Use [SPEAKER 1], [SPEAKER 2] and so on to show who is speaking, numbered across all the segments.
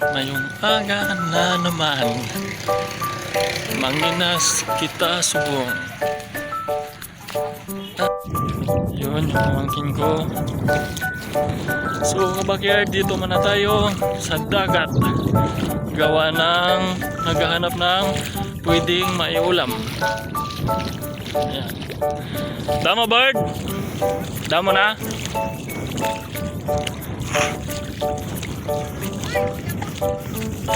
[SPEAKER 1] Ngayong aga na naman Manginas kita subong. Yun yung pamangkin ko. So kabakyard dito muna tayo sa dagat. Gawa ng naghahanap ng pwedeng maiulam. Ayan. Damo bird Damo na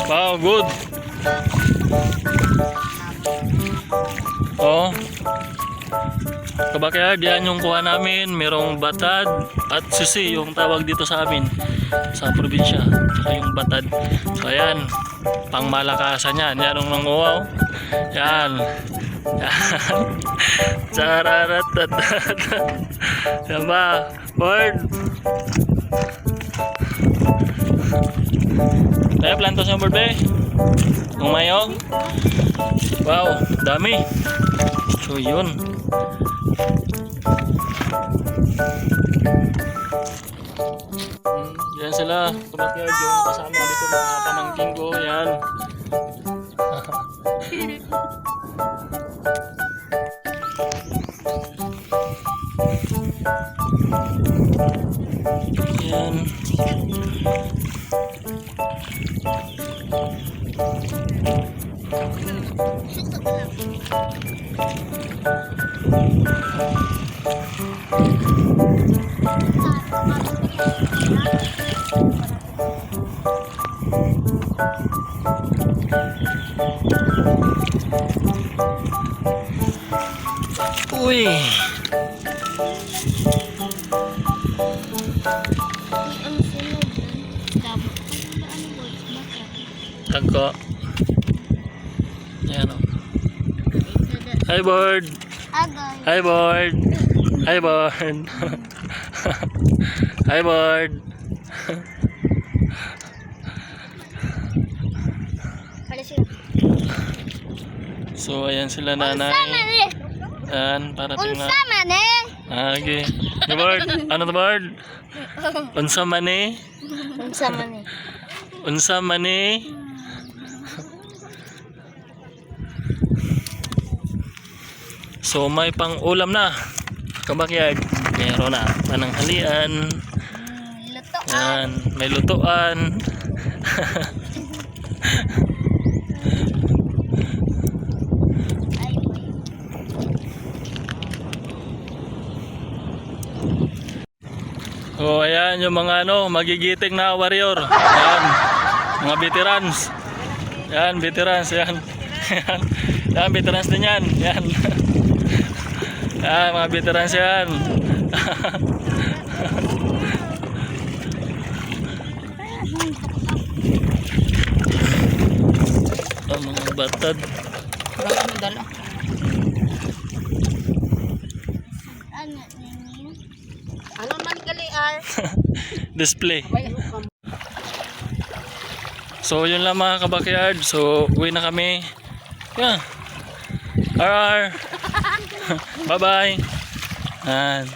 [SPEAKER 1] Wow, good. Oh. Kabakyard, yan yung kuha namin. Merong batad at susi yung tawag dito sa amin sa probinsya. Saka yung batad. So, ayan. Pangmalakasan yan. Yan ang nanguwaw. Yan. Yan. Chararatatat. Yan ba? Bird. Tayo plantos ng bird eh. Umayong. Wow, dami. So yun. Yan sila. Kumakyard yung kasama dito mga pamangking ko. Yan. Yan. Uy. Tagko. Yan o. Hi.
[SPEAKER 2] Agay.
[SPEAKER 1] Hi bird. Hi bird. Hi
[SPEAKER 2] siya.
[SPEAKER 1] So ayan sila nanay.
[SPEAKER 2] eh?
[SPEAKER 1] Ayan, parating na.
[SPEAKER 2] Unsa man eh?
[SPEAKER 1] Ah, okay. Hey bird. Ano to bird? Unsa man eh?
[SPEAKER 2] Unsa man eh?
[SPEAKER 1] Unsa man eh? So may pang ulam na. Kabakyard. Meron na pananghalian.
[SPEAKER 2] Luto.
[SPEAKER 1] Yan, may
[SPEAKER 2] boy.
[SPEAKER 1] So ayan yung mga ano, magigiting na warrior. Yan. Mga veterans. Yan, veterans. Yan. Yan, yan veterans din yan. Yan. Yan, mga veterans yan. Ang mga batad.
[SPEAKER 2] Ano ninyo?
[SPEAKER 3] Ano man gali ar?
[SPEAKER 1] display. So yun lang mga kabakyard. So uwi na kami. Yeah. RR. Bye bye. Yan.